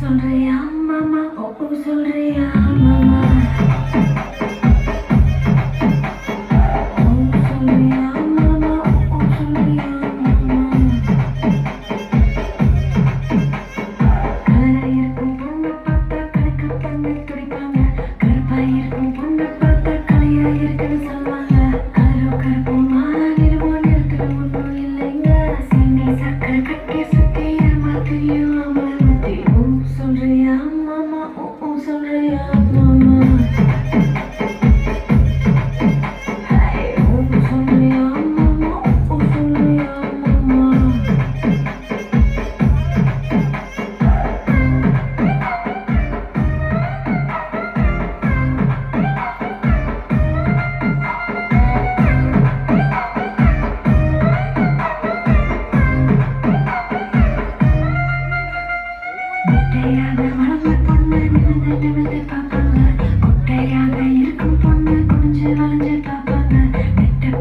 சொல்றியா மாமா? ஓ சொல்றியா? you.